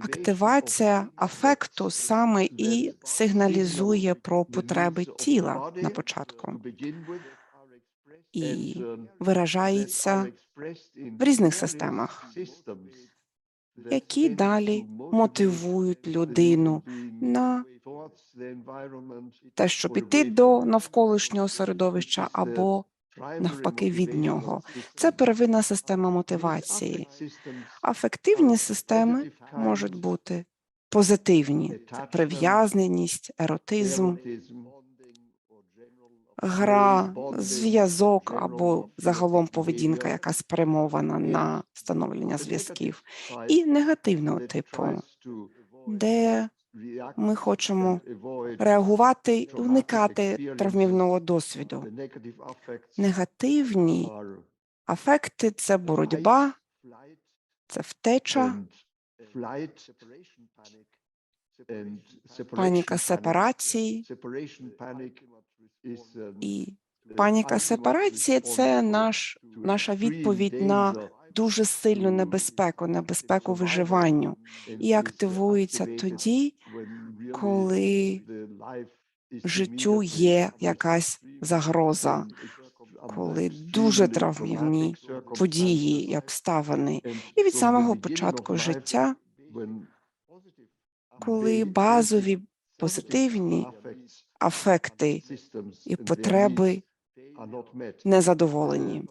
Активація афекту саме і сигналізує про потреби тіла на початку і виражається в різних системах, які далі мотивують людину на те, щоб іти до навколишнього середовища або навпаки від нього. Це первинна система мотивації. Афективні системи можуть бути позитивні: це прив'язненість, еротизм, гра, зв'язок або загалом поведінка, яка спрямована на встановлення зв'язків, і негативного типу, де ми хочемо реагувати і уникати травмівного досвіду. Негативні афекти це боротьба, це втеча, паніка сепарації і паніка сепарації це наш, наша відповідь на дуже сильну небезпеку, небезпеку виживанню, і активується тоді, коли життю є якась загроза, коли дуже травмівні події і обставини, і від самого початку життя, коли базові позитивні афекти і потреби незадоволені.